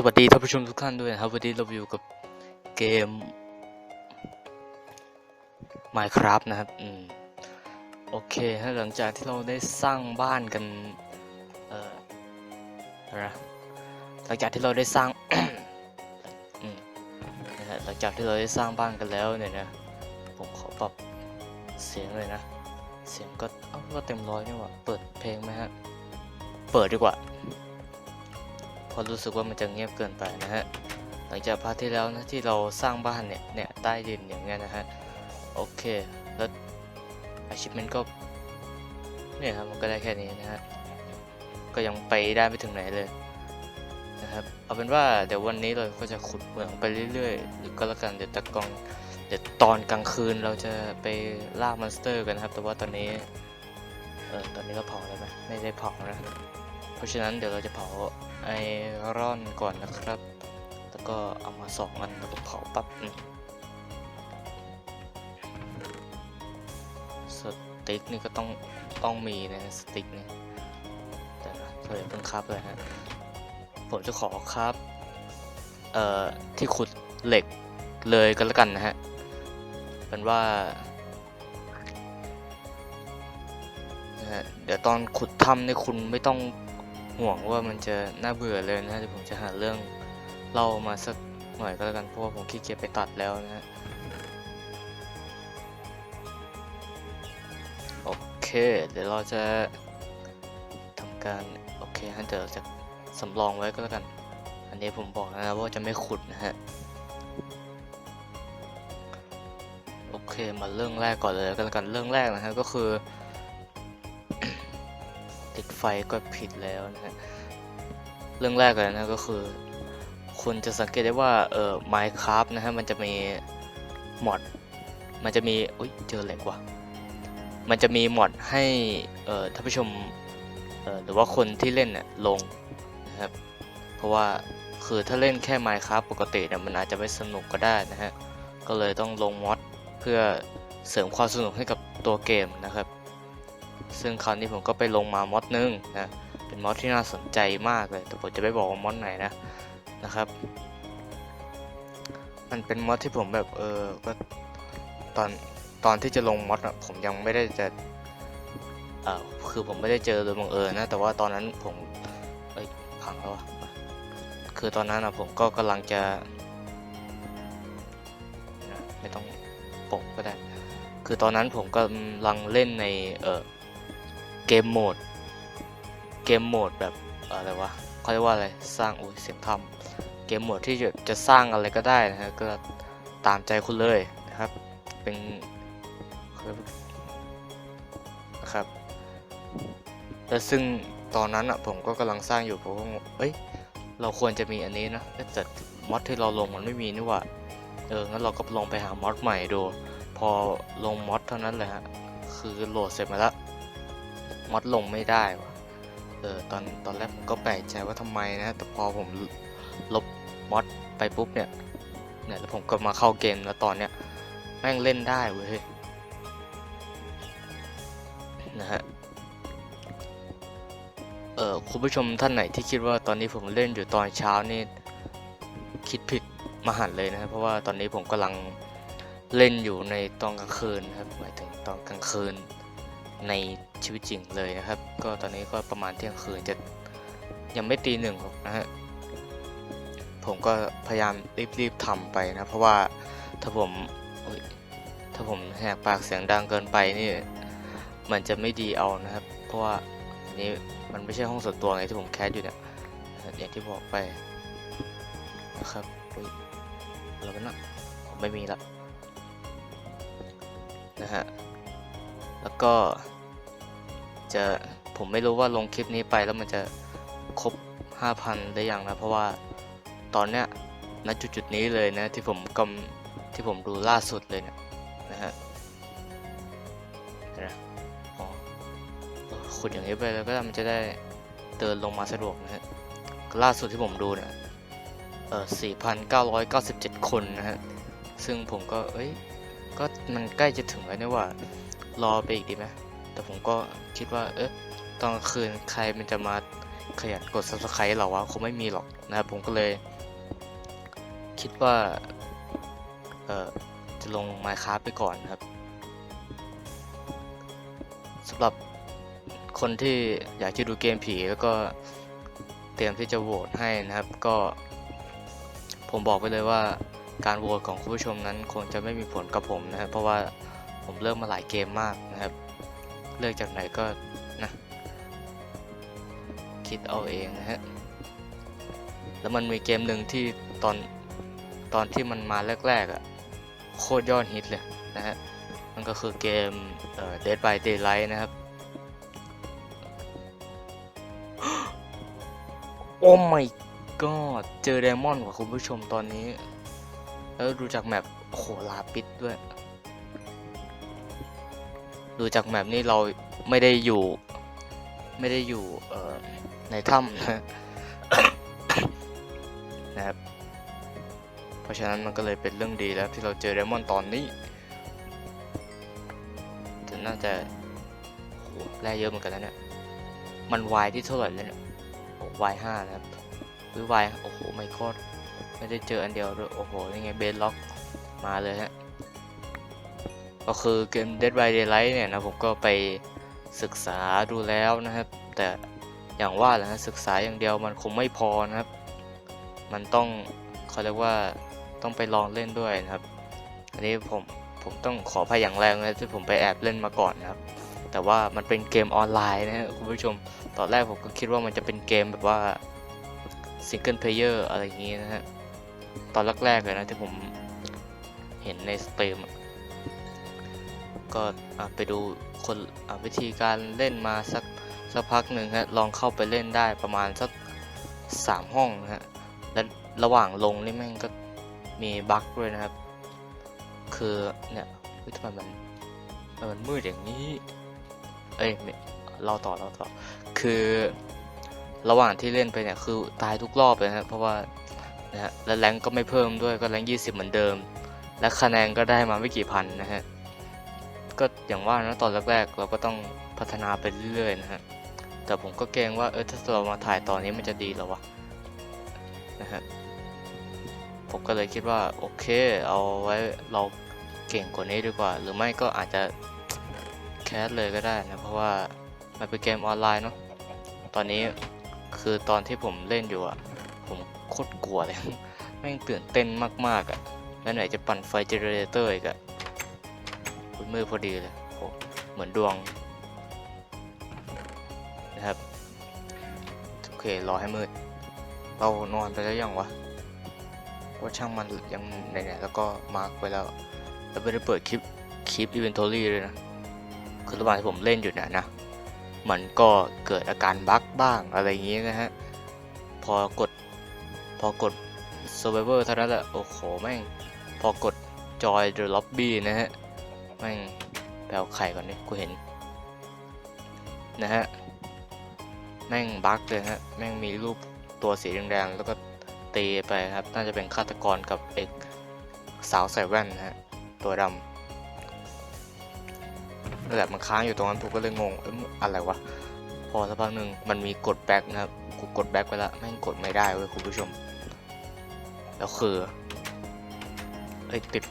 สวัสดีท่านผู้ชมทุกท่านด้วยนะครับวันนี้เราอยู่กับเกม Minecraft นะครับอืมโอเคฮะหลังจากที่เราได้สร้างบ้านกันเอ่อนะหลังจากที่เราได้สร้างอืมนะฮะหลังจากที่เราได้สร้างบ้านกันแล้วเนี่ยนะผมขอปรับเสียงเลยนะ เสียงก็เอ้าก็เต็มร้อยนี่หว่าเปิดเพลงไหมฮะเปิดดีกว่า ราะรู้สึกว่ามันจะเงียบเกินไปนะฮะหลังจากพาร์ทที่แล้วนะที่เราสร้างบ้านเนี่ยเนี่ยใต้ดินอย่างเงี้ยนะฮะโอเคแล้ว achievement ก็เนี่ยครับมันก็ได้แค่นี้นะฮะก็ยังไปได้ไม่ถึงไหนเลยนะครับเอาเป็นว่าเดี๋ยววันนี้เราก็จะขุดเหมืองไปเรื่อยๆหรือก็แล้วกันเดี๋ยวตะกองเดี๋ยวตอนกลางคืนเราจะไปล่ามอนสเตอร์กันนะครับ แต่ว่าตอนนี้เออตอนนี้เราเผาแล้วไหมไม่ได้เผานะเพราะฉะนั้นเดี๋ยวเราจะเผา ไอรอนก่อนนะครับ แล้วก็เอามาสองอันแล้วก็เผาปั๊บสติ๊กนี่ก็ต้องต้องมีนะสติ๊กนี่แต่เราอย่าเพิ่งครับเลยฮะผมจะขอครับ เอ่อ ที่ขุดเหล็กเลยก็แล้วกันนะฮะ เป็นว่าเดี๋ยวตอนขุดถ้ำเนี่ยคุณไม่ต้อง ห่วงว่ามันจะน่าเบื่อเลยนะเดี๋ยวผมจะหาเรื่องเล่ามาสักหน่อยก็แล้วกันเพราะว่าผมขี้เกียจไปตัดแล้วนะฮะโอเคเดี๋ยวเราจะทำการโอเคฮะเดี๋ยวเราจะสำรองไว้ก็แล้วกัน อันนี้ผมบอกแล้วนะว่าจะไม่ขุดนะฮะโอเคมาเรื่องแรกก่อนเลยก็แล้วกันเรื่องแรกนะฮะก็คือ ไฟก็ผิดแล้วนะฮะเรื่องแรกเลยนะก็คือ คุณจะสังเกตได้ว่าเอ่อ Minecraft นะฮะมันจะมีมอดมันจะมีอุ้ยเจอเหล็กว่ะมันจะมีมอดให้เอ่อท่านผู้ชมเอ่อหรือว่าคนที่เล่นเนี่ยลงนะครับเพราะว่าคือถ้าเล่นแค่ Minecraft ปกติเนี่ยมันอาจจะไม่สนุกก็ได้นะฮะก็เลยต้องลงมอดเพื่อเสริมความสนุกให้กับตัวเกมนะครับ ซึ่งคราวนี้ผมก็ไปลงมามอดนึงนะ เป็นมอดที่น่าสนใจมากเลย แต่ผมจะไม่บอกว่ามอดไหนนะนะครับ มันเป็นมอดที่ผมแบบเออก็ตอนตอนที่จะลงมอดอะผมยังไม่ได้จะเอ่อคือผมไม่ได้เจอโดยบังเอิญนะ แต่ว่าตอนนั้นผมเอ้ยพังแล้วอะคือตอนนั้นอะผมก็กำลังจะนะไม่ต้องปกก็ได้ คือตอนนั้นผมกำลังเล่นในเออ เกมโหมด เกมโหมดแบบอะไรวะเขาเรียกว่าอะไร สร้างอุ้ยเสียงทำเกมโหมดที่จะจะสร้างอะไรก็ได้นะฮะ ก็ตามใจคุณเลยนะครับ เป็นนะครับ และซึ่งตอนนั้นอะผมก็กำลังสร้างอยู่ผมก็งงเอ้ย เราควรจะมีอันนี้นะแต่มอดที่เราลงมันไม่มีนี่หว่า เออ งั้นเราก็ลองไปหามอดใหม่ดู พอลงมอดเท่านั้นเลยฮะ คือโหลดเสร็จมาแล้ว มอดลงไม่ได้วะเออตอนตอนแรกผมก็แปลกใจว่าทำไมนะ แต่พอผมลบมอดไปปุ๊บเนี่ยเนี่ยแล้วผมก็มาเข้าเกมแล้วตอนเนี้ยแม่งเล่นได้เว้ยนะฮะเออคุณผู้ชมท่านไหนที่คิดว่าตอนนี้ผมเล่นอยู่ตอนเช้านี่คิดผิดมหันเลยนะครับเพราะว่าตอนนี้ผมกำลังเล่นอยู่ในตอนกลางคืนครับหมายถึงตอนกลางคืน ในชีวิตจริงเลยนะครับ ก็ตอนนี้ก็ประมาณเที่ยงคืนจะยังไม่ตีหนึ่งหรอกนะฮะผมก็พยายามรีบๆทำไปนะ เพราะว่าถ้าผมถ้าผมแหกปากเสียงดังเกินไปนี่มันจะไม่ดีเอานะครับ เพราะว่านี้มันไม่ใช่ห้องส่วนตัวไงที่ผมแคสอยู่เนี่ยอย่างที่บอกไปนะครับอุ๊ยอะไรกันนะผมไม่มีละนะฮะ แล้วก็จะผมไม่รู้ว่าลงคลิปนี้ไปแล้วมันจะครบ 5,000 ได้ยังนะ เพราะว่าตอนเนี้ยณจุดจุดนี้เลยนะ ที่ผมกำที่ผมดูล่าสุดเลยเนะนะฮะนไหมอ๋อขุดอย่างนี้ไปแล้วก็มันจะได้เดินลงมาสะดวกนะฮะล่าสุดที่ผมดูเนี่ยเออ4,997 คนนะฮะ ซึ่งผมก็ เอ้ย ก็มันใกล้จะถึงแล้วเนี่ยว่า รอไปอีกดีไหมแต่ผมก็คิดว่า เอ๊ะตอนคืนใครมันจะมาขยันกด subscribe เราวะคงไม่มีหรอกนะครับผมก็เลย คิดว่า เออจะลง Minecraft ไปก่อนครับสำหรับคนที่อยากจะดูเกมผีแล้วก็เตรียมที่จะโหวตให้นะครับ ก็ ผมบอกไปเลยว่าการโหวตของคุณผู้ชมนั้นคงจะไม่มีผลกับผมนะครับเพราะว่า ผมเลือกมาหลายเกมมากนะครับ เลือกจากไหนก็นะคิดเอาเองนะฮะ แล้วมันมีเกมหนึ่งที่ตอนตอนที่มันมาแรกๆอะ่ะโคตรยอดฮิตเลยนะฮะ มันก็คือเกมเอ่อ Dead by Daylight นะครับ โอ้ my god เจอไดมอนด์ว่ะคุณผู้ชมตอนนี้ แล้วดูจากแมปโอ้โหลาปิดด้วย ดูจากแมปนี่เราไม่ได้อยู่ ไม่ได้อยู่เอ่อในถ้ำนะครับ เพราะฉะนั้นมันก็เลยเป็นเรื่องดีแล้วที่เราเจอไดมอนตอนนี้แต่น่าจะโหแร่เยอะเหมือนกันแล้วเนี่ย มันวายที่เท่าไหร่แล้วเนี่ยวายห้านะครับหรือวายโอ้โหไม่คอดไม่ได้เจออันเดียวด้วย โอ้โห ยังไงเบนล็อกมาเลยฮะ ก็คือเกม Dead by Daylight เนี่ยนะผมก็ไปศึกษาดูแล้วนะครับ แต่อย่างว่าแหละนะศึกษาอย่างเดียวมันคงไม่พอนะครับ มันต้องเขาเรียกว่าต้องไปลองเล่นด้วยนะครับ อันนี้ผมผมต้องขอพายอย่างแรงเลยที่ผมไปแอบเล่นมาก่อนนะครับ แต่ว่ามันเป็นเกมออนไลน์นะฮะคุณผู้ชม ตอนแรกผมก็คิดว่ามันจะเป็นเกมแบบว่าซิงเกิลเพลเยอร์อะไรอย่างงี้นะฮะ ตอนแรกๆเลยนะที่ผมเห็นในสตรีม ก็ไปดูคนวิธีการเล่นมาสักสักพักหนึ่งฮะลองเข้าไปเล่นได้ประมาณสักสามห้องนะฮะและระหว่างลงนี่แม่งก็มีบั๊กด้วยนะครับ คือเนี่ยเฮ้ยทำไมมันมันมืดอย่างนี้ เอ้ยไม่เราต่อเราต่อ คือระหว่างที่เล่นไปเนี่ยคือตายทุกรอบเลยนะเพราะว่านะฮะและแรงก็ไม่เพิ่มด้วยก็แรงยี่สิบเหมือนเดิม และคะแนนก็ได้มาไม่กี่พันนะฮะ ก็อย่างว่านะตอนแรกๆเราก็ต้องพัฒนาไปเรื่อยๆนะฮะ แต่ผมก็เกรงว่าเออถ้าเรามาถ่ายตอนนี้มันจะดีหรอวะนะฮะ ผมก็เลยคิดว่าโอเค เอาไว้เราเก่งกว่านี้ดีกว่า หรือไม่ก็อาจจะแคสเลยก็ได้นะเพราะว่ามันเป็นเกมออนไลน์เนาะ ตอนนี้คือตอนที่ผมเล่นอยู่อะผมโคตรกลัวเลย แม่งตื่นเต้นมากๆอะแล้วไหนจะปั่นไฟเจเนเรเตอร์อีกอะ คุณมือพอดีเลยโหเหมือนดวงนะครับ โอเค รอให้มืด เรานอนไปแล้วยังวะว่าช่างมันยังไหนๆแล้วก็มาร์กไวแล้วแล้วไม่ได้เปิดคลิปคลิปอินเวนทอรี่เลยนะ คือระหว่างที่ผมเล่นอยู่เนี่ยนะ มันก็เกิดอาการบั๊กบ้างอะไรอย่างงี้นะฮะ พอกด พอกด Survivor เท่านั้นแหละ โอ้โห แม่ง พอกด Joy the Lobby นะฮะ แม่งแปลไข่ก่อนนี่กูเห็น นะฮะ แม่งบั๊กเลยฮะ แม่งมีรูปตัวสีแดงๆแล้วก็ตีไปครับ น่าจะเป็นฆาตกรกับเอกสาวใส่แว่นนะฮะ ตัวดำนั่นแหละมันค้างอยู่ตรงนั้นผมก็เลยงงเอ้ยอะไรวะ พอสักพักหนึ่งมันมีกดแบ็กนะครับ กูกดแบ็กไปแล้วแม่งกดไม่ได้เว้ยคุณผู้ชม แล้วคือ เอ้ยติด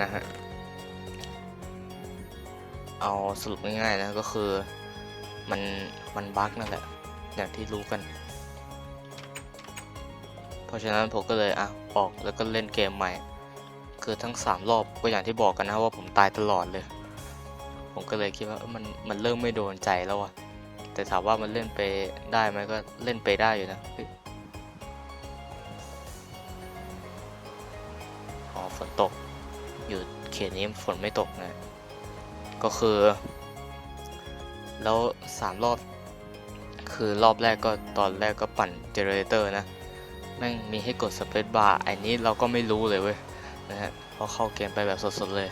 นะฮะ เอาสรุปง่ายๆนะก็คือมันมันบั๊กนั่นแหละ อย่างที่รู้กัน เพราะฉะนั้นผมก็เลยอะออกแล้วก็เล่นเกมใหม่ คือทั้ง 3 รอบก็อย่างที่บอกกันนะว่าผมตายตลอดเลย ผมก็เลยคิดว่ามันมันเริ่มไม่โดนใจแล้วอะแต่ถามว่ามันเล่นไปได้ไหมก็เล่นไปได้อยู่นะอ๋อฝนตก อยู่เขตนี้ฝนไม่ตกนะ ก็คือ แล้วสามรอบ คือรอบแรกก็ตอนแรกก็ปั่นเจเนเรเตอร์นะแม่งมีให้กดสเปซบาร์อันนี้เราก็ไม่รู้เลยเว้ยนะฮะเพราะเข้าเกมไปแบบสดๆเลย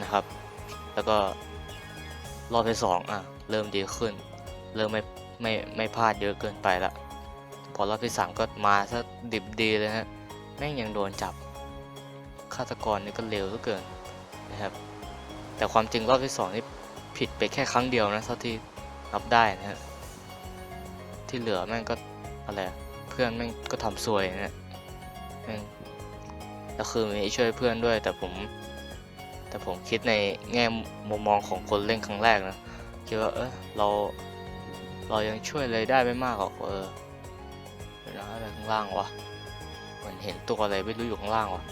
นะครับ แล้วก็รอบที่สองอะเริ่มดีขึ้น เริ่มไม่ไม่ไม่พลาดเยอะเกินไปละพอรอบที่สามก็มาซะดิบดีเลยฮะแม่งยังโดนจับฆาตกรนี่ก็เร็วเหลือเกินนะครับ แต่ความจริงรอบที่สองนี่ผิดไปแค่ครั้งเดียวนะเท่าที่นับได้นะฮะที่เหลือแม่งก็อะไรเพื่อนแม่งก็ทำซวยนี่ยแม่งแล้วคือมีช่วยเพื่อนด้วย แต่ผมแต่ผมคิดในแง่มุมมองของคนเล่นครั้งแรกนะคิดว่าเออเราเรายังช่วยอะไรได้ไม่มากหรอกเออเดี๋ยวนะอะไรข้างล่างวะเหมือนเห็นตัวอะไรไม่รู้อยู่ข้างล่างวะ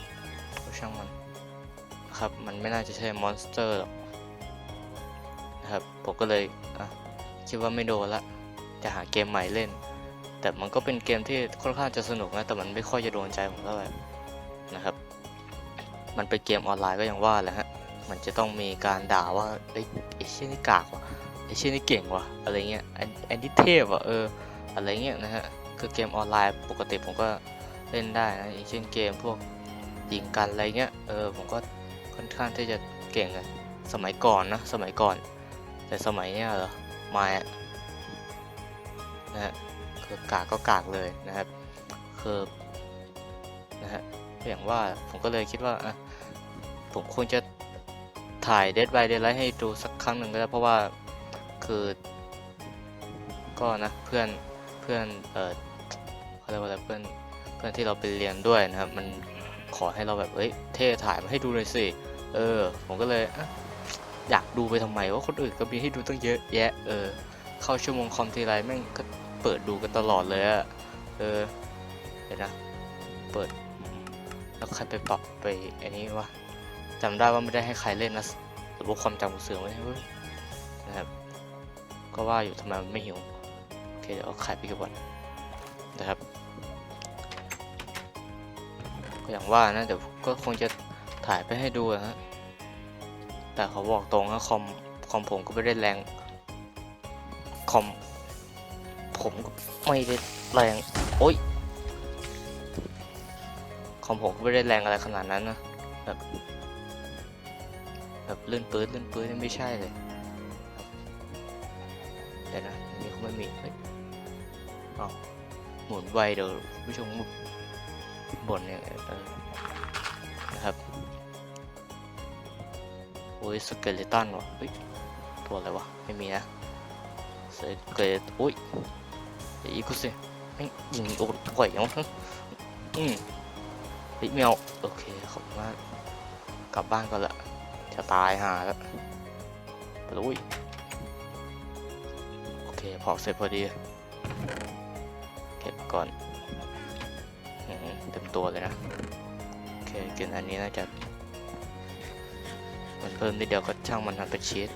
ช่างมัน ครับ มันไม่น่าจะใช่มอนสเตอร์หรอกนะครับ ผมก็เลยคิดว่าไม่โดนละ จะหาเกมใหม่เล่น แต่มันก็เป็นเกมที่ค่อนข้างจะสนุกนะ แต่มันไม่ค่อยจะโดนใจผมเท่าไหร่นะครับ มันเป็นเกมออนไลน์ก็ยังว่าแหละฮะ มันจะต้องมีการด่าว่าไอ้ไอ้เชี่ยนี่กากว่ะไอ้เชี่ยนี่เก่งว่ะ อะไรเงี้ยไอ้ไอ้นี่เทพว่ะเออ อะไรเงี้ยนะฮะ คือเกมออนไลน์ปกติผมก็เล่นได้นะอย่างเช่นเกมพวกยิงกันอะไรเงี้ย เออ ผมก็ ค่อนข้างที่จะเก่งเลยสมัยก่อนนะสมัยก่อน แต่สมัยเนี้ยเหรอไม่อะนะฮะคือกากก็กากเลยนะครับคือนะฮะอย่างว่าผมก็เลยคิดว่าอะผมควรจะถ่าย Dead by Daylight ให้ดูสักครั้งหนึ่งก็ได้เพราะว่าคือ ก็นะเพื่อนเพื่อนเออเขาเรียกว่าอะไรเพื่อนเพื่อนที่เราไปเรียนด้วยนะครับ มันขอให้เราแบบเอ้ยเท่ถ่ายมาให้ดูเลยสิ เออ ผมก็เลยอยากดูไปทำไมว่าคนอื่นก็มีให้ดูตั้งเยอะแยะ เออ เข้าชั่วโมงคอมทีไรแม่งก็เปิดดูกันตลอดเลยอะเออเดี๋ยวนะ เปิด แล้วใครไปปรับไปอันนี้วะจำได้ว่าไม่ได้ให้ใครเล่นนะหรือว่าความจำกูเสื่อมไม่ใช่เว้ยนะครับ ก็ว่าอยู่ทำไมมันไม่หิว โอเคเดี๋ยวเอาไข่ไปก่อนนะครับก็อย่างว่านะเดี๋ยวก็คงจะถ่ายไปให้ดูอะฮะ แต่เขาบอกตรงนะคอมคอมผมก็ไม่ได้แรงคอมผมก็ไม่ได้แรงโอ๊ยคอมผมก็ไม่ได้แรงอะไรขนาดนั้นนะแบบแบบลื่นปื้ดลื่นปื้ดไม่ใช่เลยเดี๋ยวนะอันนี้เขาไม่มีเฮ้ยอ้าหมุนไวเดี๋ยวผู้ชมบ่นเนี่ยนะครับ อ้ยสเกเลตันวะเฮ้ยตัวอะไรวะ ไม่มีนะสเกรดอุ้ยอีกสิไม่ยิงโอ้ไหวยังอืมเฮ้ยแมวโอเคขอบคุณมากกลับบ้านก่อนละจะตายหาแล้วไปลยอุ้ยโอเคพอเสร็จพอดีเก็บก่อนอเต็มตัวเลยนะ โอเคกินอันนี้น่าจะ เพิ่มนิดเดียวก็ช่างมันทำเป็นชีส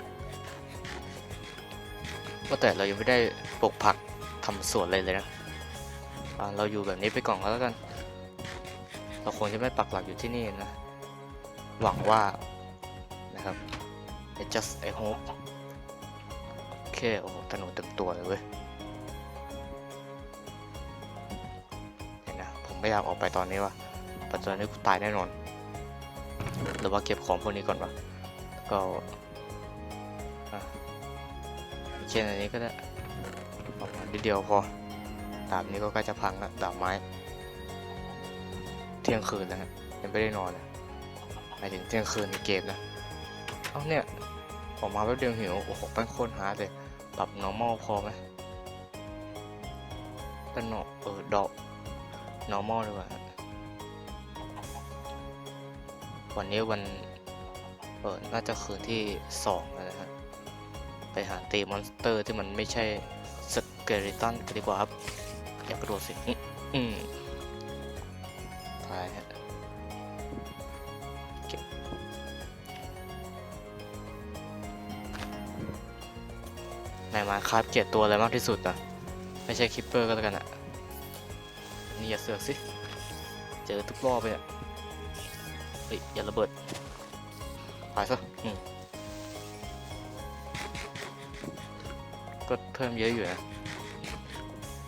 ว่าแต่เรายังไม่ได้ปลูกผักทำสวนเลยเลยนะเราอยู่แบบนี้ไปก่อนก็แล้วกัน เราควรจะไม่ปักหลักอยู่ที่นี่นะ หวังว่านะครับ I just I hope โอเค โอ้ถนนเต็มตัวเลยเว้ยเห็นนะ ผมไม่อยากออกไปตอนนี้ว่ะปัจจุบันนี้กูตายแน่นอนหรือว่าเก็บของพวกนี้ก่อนวะ ก็อะเช่นอันนี้ก็ได้ประมาณนิดเดียวพอดาบนี้ก็ใกล้จะพังแล้วดาบไม้ เที่ยงคืนแล้วฮะยังไม่ได้นอนหมายถึงเที่ยงคืนในเกมนะเอ้าเนี่ยออกมาแป๊บเดียวหิวโอ้โหแป้งโคตรฮาร์ดเลยปรับ normal พอไหมเป็นหนอกเออดอก normal ดีกว่าวันนี้วัน เออน่าจะคืนที่สองแล้วนะฮะไปหาตีมอนสเตอร์ที่มันไม่ใช่สเกเลตันกันดีกว่าครับอยากกระโดดสิอืมตายฮะเก็บในมาคราฟเกลียดตัวอะไรมากที่สุดอะ ไม่ใช่คิปเปอร์ก็แล้วกันอะ นี่อย่าเสือกสิ เจอทุกรอบเลยอะเฮ้ยอย่าระเบิดายซะอืมก็เพิ่มเยอะอยู่นะ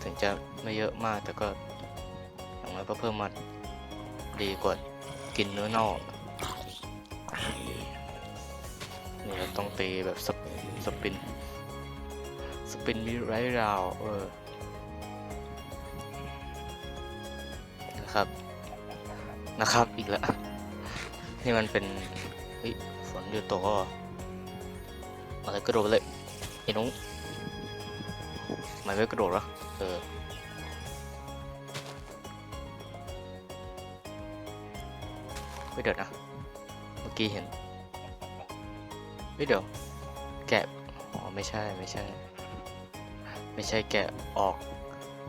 ถึงจะไม่เยอะมากแต่ก็อย่างน้อยก็เพิ่มมาดีกว่ากินเนื้อเน่านี่เราต้องตีแบบสปสปิน สปินมีไรราว เออ นะครับ นะครับ อีกแล้ว นี่มันเป็นเฮ้ย ฝนอยู่โตวอะไรกระโดดเลยไอ้นุ้งทำไมไม่กระโดดวะเอออเฮ้ยเดี๋ยวนะเมื่อกี้เห็นเฮ้ยเดี๋ยวแกะอ๋อไม่ใช่ไม่ใช่ ไม่ใช่แกะออก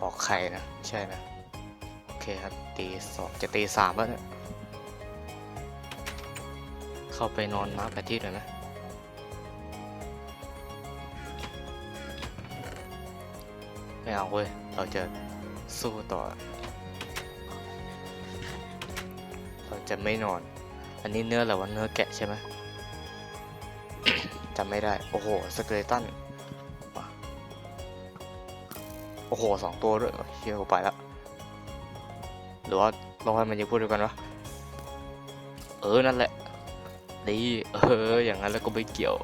ออกไข่นะไม่ใช่นะโอเคครับตีสองจะตีสามแล้วเนี่ย เข้าไปนอนมาแผนที่หน่อยไหมไม่เอาเว้ย เราจะสู้ต่อ เราจะไม่นอน อันนี้เนื้ออะไรวะเนื้อแกะใช่ไหมจำไม่ได้ โอ้โห สเกเลตันโอ้โหสองตัวด้วยเฮียกูไปละหรือว่าเราให้มันยังพูดด้วยกันวะ เออ นั่นแหละ ดีเออ อย่างนั้นแล้วก็ไม่เกี่ยว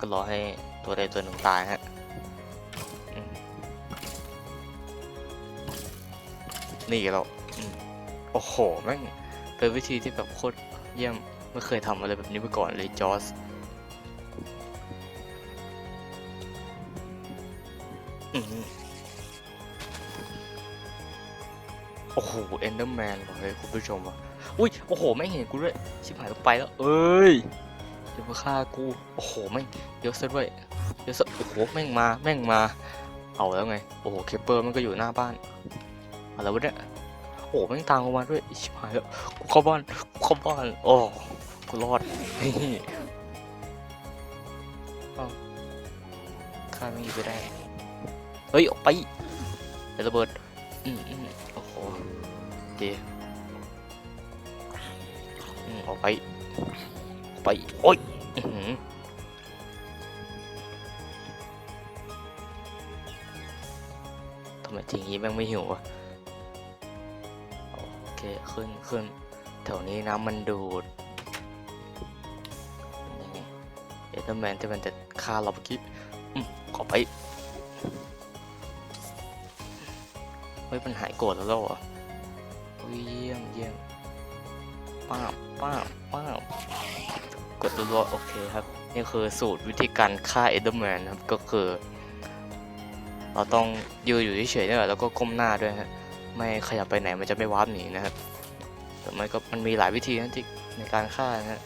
ก็รอให้ตัวใดตัวหนึ่งตายฮะนี่เราโอ้โหแม่งเป็นวิธีที่แบบโคตรเยี่ยมไม่เคยทำอะไรแบบนี้มาก่อนเลยจอสโอ้โหเอนเดอร์แมนเฮ้ยคุณผู้ชมว่ะ อุ้ยโอ้โหไม่เห็นกูด้วยชิบหายแล้วไปแล้ว เอ้ยเจะมาฆ่ากูโอ้โหแม่งเยอะซะด้วยเยอะซะโอ้โหแม่งมาแม่งมา เอาแล้วไงโอ้โหเคเปอร์มันก็อยู่หน้าบ้านอะไรวะเนี่ยโอ้โหแม่งตามกูมาด้วยชิบหายแล้วกูเข้าบ้านกูเข้าบ้านโอ้กูรอดนี่เอ้าข้าไม่ไปได้เฮ้ยออกไปเดี๋ยวระเบิดอืมอืมโอ้โหเจอืม ออกไปไป โอ้ยทำไมทีนี้แม่งไม่หิววะโอเค ขึ้นขึ้นแถวนี้น้ำมันดูดเอเดอร์แมนที่มันจะฆ่าเราเมื่อกี้ขอไป เฮ้ย มันหายโกรธแล้วเหรอเฮ้ยเยี่ยมเยี่ยมป้า ป้าป้ากดรัวๆโอเคครับ นี่คือสูตรวิธีการฆ่าเอเดอร์แมนครับ ก็คือ เราต้องยืนอยู่เฉยๆเนี่ยแหละแล้วก็ก้มหน้าด้วยฮะไม่ขยับไปไหนมันจะไม่วาร์ปหนีนะครับแต่มันก็มันมีหลายวิธีนะที่ในการฆ่านะฮะ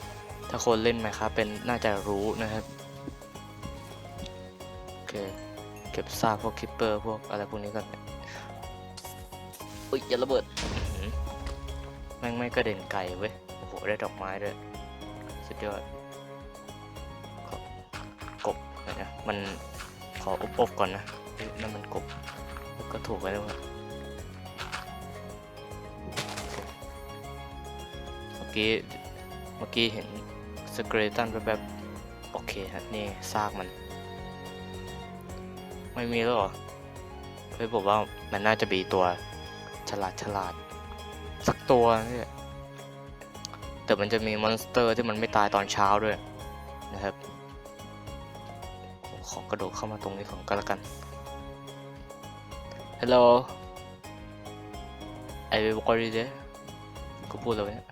ถ้าคนเล่นไหมครับเป็นน่าจะรู้นะครับโอเคเก็บซากพวกคิปเปอร์พวกอะไรพวกนี้ก่อนอุ้ยอย่าระเบิดแม่งไม่กระเด็นไกลเว้ย ได้ดอกไม้ด้วย สุดยอดกบหน่อยนะมันขออบๆก่อนนะนั่นมันกบก็ถูกไปแล้วเมื่อกี้เมื่อกี้เห็นสเกเลตันแบบโอเคฮะนี่ซากมัน ไม่มีแล้วเหรอเฮ้ยบอกว่ามันน่าจะมีตัวฉลาดฉลาด สักตัวเนี่ย แต่มันจะมีมอนสเตอร์ที่มันไม่ตายตอนเช้าด้วยนะครับขอกระโดดเข้ามาตรงนี้ของกันละกัน Hello everybody there กูพูดแล้วเนี่ย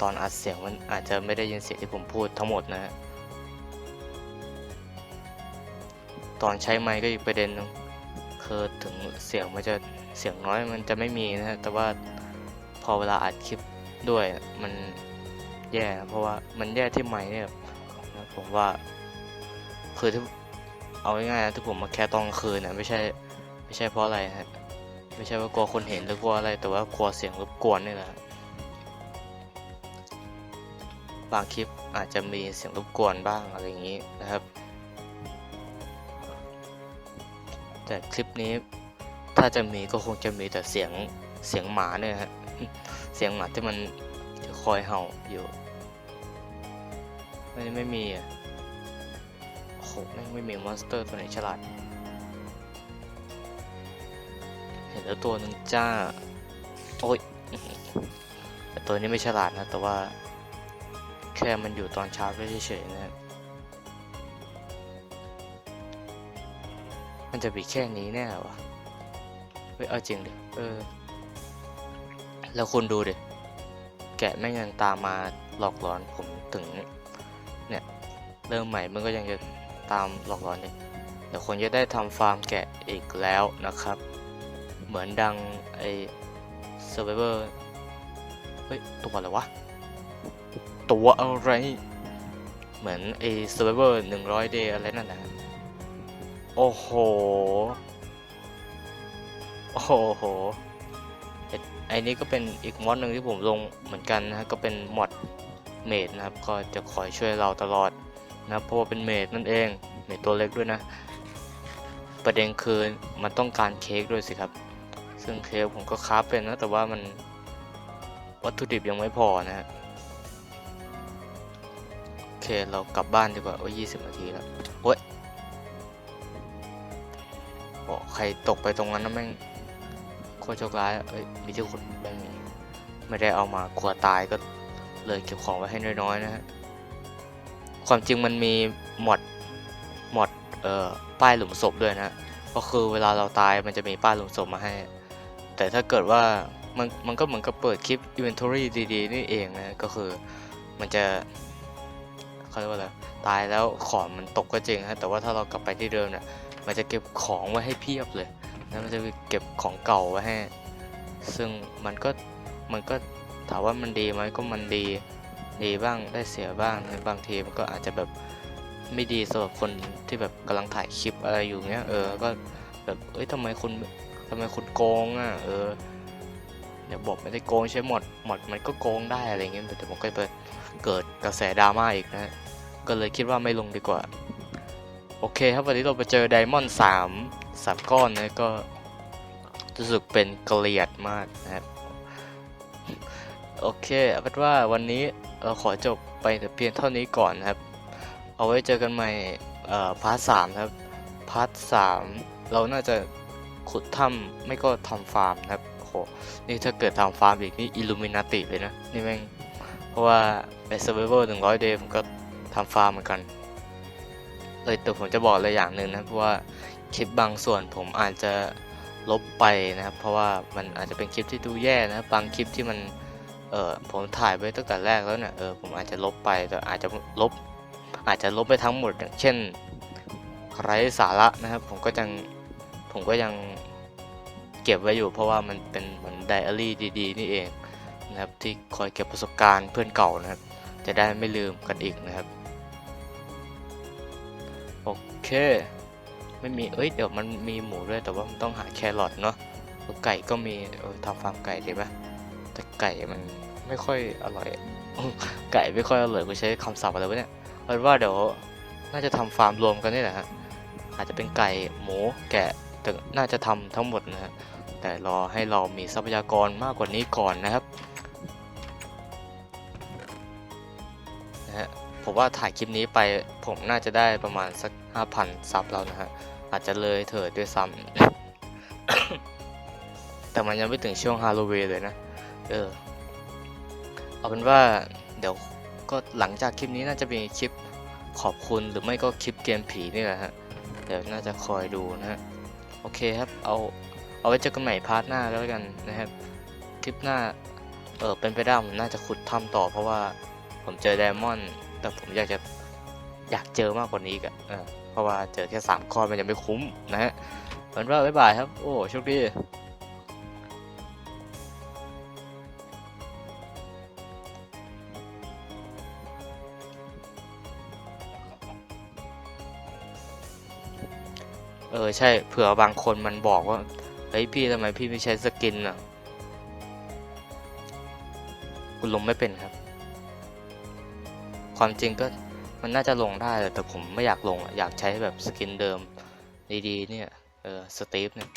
ตอนอัดเสียงมันอาจจะไม่ได้ยินเสียงที่ผมพูดทั้งหมดนะฮะตอนใช้ไมค์ก็อีกประเด็นนึงคือถึงเสียงมันจะเสียงน้อยมันจะไม่มีนะฮะแต่ว่าพอเวลาอัดคลิป ด้วยมันแย่เพราะว่ามันแย่ที่ไมค์เนี่ยผมว่า คือที่เอาง่ายๆนะที่ผมมาแค่ตอนกลางคืนนะไม่ใช่ ไม่ใช่เพราะอะไรฮะไม่ใช่ว่ากลัวคนเห็นหรือกลัวอะไร แต่ว่ากลัวเสียงรบกวนนี่แหละบางคลิปอาจจะมีเสียงรบกวนบ้างอะไรอย่างนี้นะครับ แต่คลิปนี้ถ้าจะมีก็คงจะมีแต่เสียงเสียงหมาเนี่ยฮะ เสียงหมาที่มันจะคอยเห่าอยู่ไม่ไม่มีอะโอ้โหไม่ไม่มีมอนสเตอร์ตัวไหนฉลาด เห็นแล้วตัวนึงจ้า โอ้ยแต่ตัวนี้ไม่ฉลาดนะ แต่ว่า แค่มันอยู่ตอนเช้าเฉยๆนะครับมันจะมีแค่นี้แน่วะเฮ้ยเอาจริงดิเออ แล้วคุณดูดิ แกะแม่งยังตามมาหลอกหลอนผมถึง เนี่ย เริ่มใหม่มันก็ยังจะตามหลอกหลอนเลยแล้วดี๋ยวคนจะได้ทำฟาร์มแกะอีกแล้วนะครับ เหมือนดังไอ Survivor เฮ้ย ตัวอะไรวะ ตัวอะไร เหมือนไอ Survivor 100 day อะไรนั่นนะโอ้โห โอ้โห ไอ้นี้ก็เป็นอีกมอดหนึ่งที่ผมลงเหมือนกันนะก็เป็นมอดเมดนะครับก็จะคอยช่วยเราตลอดนะเพราะว่าเป็นเมดนั่นเองเมดตัวเล็กด้วยนะ ประเด็นคือมันต้องการเค้กด้วยสิครับ ซึ่งเค้กผมก็คราเป็นนะแต่ว่ามันวัตถุดิบยังไม่พอนะฮะโอเคเรากลับบ้านดีกว่าโอ้ยี่สิบนาทีแล้วโอ้ยโอ้ใครตกไปตรงนั้นนะแม่ง คตรโชคร้ายเอ้ยมีที่ขุดไม่มีไม่ได้เอามากลัวตายก็เลยเก็บของไว้ให้น้อยๆนะฮะความจริงมันมีหมดหมดเอ่อป้ายหลุมศพด้วยนะก็คือเวลาเราตายมันจะมีป้ายหลุมศพมาให้ แต่ถ้าเกิดว่ามันมันก็เหมือนกับเปิดคลิป inventory ดีๆนี่เองนะก็คือมันจะเขาเรียกว่าอะไรตายแล้วของมันตกก็จริงฮะแต่ว่าถ้าเรากลับไปที่เดิมเนี่ยมันจะเก็บของไว้ให้เพียบเลย แล้วมันจะเก็บของเก่าไว้ให้ ซึ่งมันก็มันก็ถามว่ามันดีไหมก็มันดีดีบ้างได้เสียบ้างบางทีมันก็อาจจะแบบไม่ดีสำหรับคนที่แบบกำลังถ่ายคลิปอะไรอยู่เงี้ยเออก็แบบเอ้ยทำไมคุณทำไมคุณโกงอะเออเดี๋ยวบอกไม่ได้โกงใช่หมดหมดมันก็โกงได้อะไรเงี้ยแต่ผมก็ไปเกิดกระแสดราม่าอีกนะก็เลยคิดว่าไม่ลงดีกว่า โอเคครับวันนี้เราไปเจอไดมอนด์สาม สามก้อนนะก็รู้สึกเป็นเกลียดมากนะครับ โอเคเอาเป็นว่าวันนี้เราขอจบไปแต่เพียงเท่านี้ก่อนนะครับ เอาไว้เจอกันใหม่เอ่อพาร์ทสามครับพาร์ทสามเราน่าจะขุดถ้ำไม่ก็ทำฟาร์มนะครับโหนี่ถ้าเกิดทำฟาร์มอีกนี่อิลูมินาติเลยนะ นี่แม่ง เพราะว่าใน Survivor 100 Day ผมก็ทำฟาร์มเหมือนกัน เลยแต่ผมจะบอกเลยอย่างหนึ่งนะเพราะว่า คลิปบางส่วนผมอาจจะลบไปนะครับ เพราะว่ามันอาจจะเป็นคลิปที่ดูแย่นะบบางคลิปที่มันเออผมถ่ายไว้ตั้งแต่แรกแล้วเนี่ยเออผมอาจจะลบไปแต่อาจจะลบ อาจจะลบไปทั้งหมดอย่างเช่นไร้สาระนะครับ ผมก็ยังผมก็ยังเก็บไว้อยู่ เพราะว่ามันเป็นเหมือนไดอารี่ดีๆ นี่เองนะครับที่คอยเก็บประสบการณ์เพื่อนเก่านะครับ จะได้ไม่ลืมกันอีกนะครับ โอเค ไม่มีเอ้ยเดี๋ยวมันมีหมูด้วยแต่ว่ามันต้องหาแครอทเนาะแล้วไก่ก็มีเออทำฟาร์มไก่ดีไหมแต่ไก่มันไม่ค่อยอร่อย ไก่ไม่ค่อยอร่อยกูใช้คำศัพท์อะไรวะเนี่ยเอาเป็นว่าเดี๋ยวน่าจะทำฟาร์มรวมกันนี่แหละฮะอาจจะเป็นไก่หมูแกะแต่น่าจะทำทั้งหมดนะฮะแต่รอให้เรามีทรัพยากรมากกว่านี้ก่อนนะครับนะฮะผมว่าถ่ายคลิปนี้ไปผมน่าจะได้ประมาณสัก 5,000 ซับแล้วนะฮะ อาจจะเลยเถิดด้วยซ้ำ แต่มันยังไม่ถึงช่วงฮาโลวีนเลยนะ เออ เอาเป็นว่าเดี๋ยวก็หลังจากคลิปนี้น่าจะมีคลิปขอบคุณหรือไม่ก็คลิปเกมผีนี่แหละฮะ เดี๋ยวน่าจะคอยดูนะฮะ โอเคครับ เอาเอาไว้เจอกันใหม่พาร์ทหน้าแล้วกันนะครับ คลิปหน้า เออเป็นไปได้ผมน่าจะขุดถ้ำต่อเพราะว่าผมเจอไดมอนด์แต่ผมอยากจะอยากเจอมากกว่านี้อีกัน เพราะว่าเจอแค่สามข้อมันยังไม่คุ้มนะฮะเหมือนว่าบ๊ายบายครับ โอ้โชคดีเออใช่เผื่อบางคนมันบอกว่าเฮ้ยพี่ทำไมพี่ไม่ใช้สกินอะคุณลงไม่เป็นครับ ความจริงก็ มันน่าจะลงได้แต่ผมไม่อยากลงอะอยากใช้แบบสกินเดิมดีๆเนี่ยเออสตีฟเนี่ย